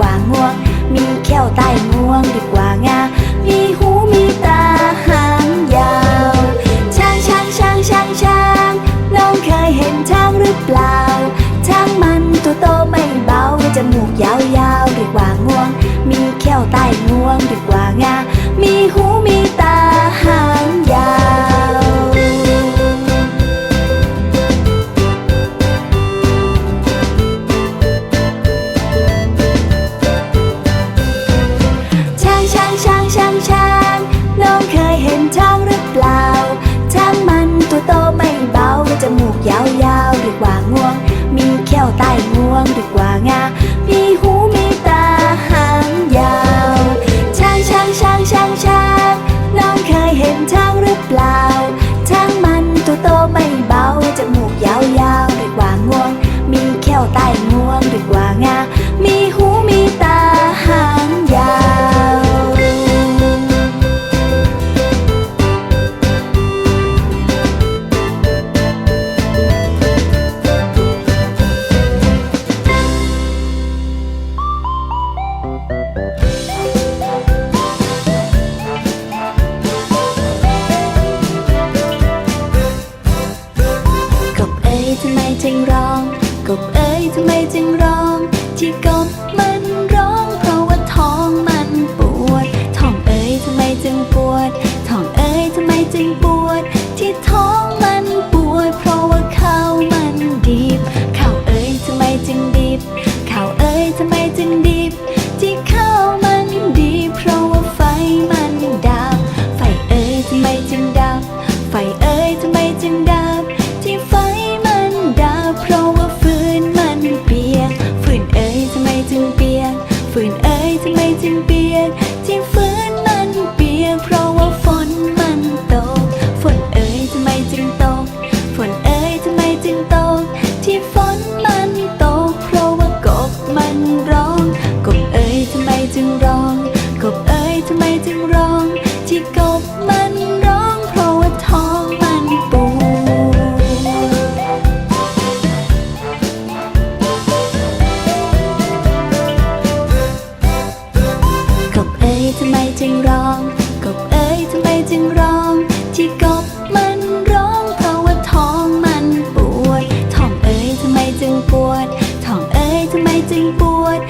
ว่าง่วง มีเข้วใต้งวงดีกว่างา มีหูมีตาหางยาว ช้างช้างช้างช้างช้างน้องเคยเห็นช้างหรือเปล่า ช้างมันตัวโตไม่เบาจมูกยาวยาวดีกว่างวง มีเข้วใต้งวงดีกว่างา มีหูมี Come. gone between จึงปวด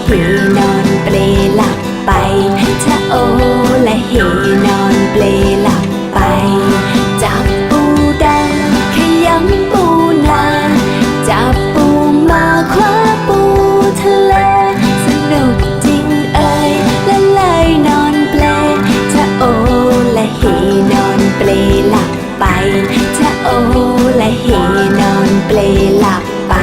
เฮนอนเปลหลับไปชะโอและเฮนอนเปลหลับไป จับปูดังขยำปูนา จับปูมาคว้าปูทะเลสนุกจริงเอ้ยและเลยนอนเปลชะโอและเฮนอนเปลหลับไปชะโอและเฮนอนเปลหลับไป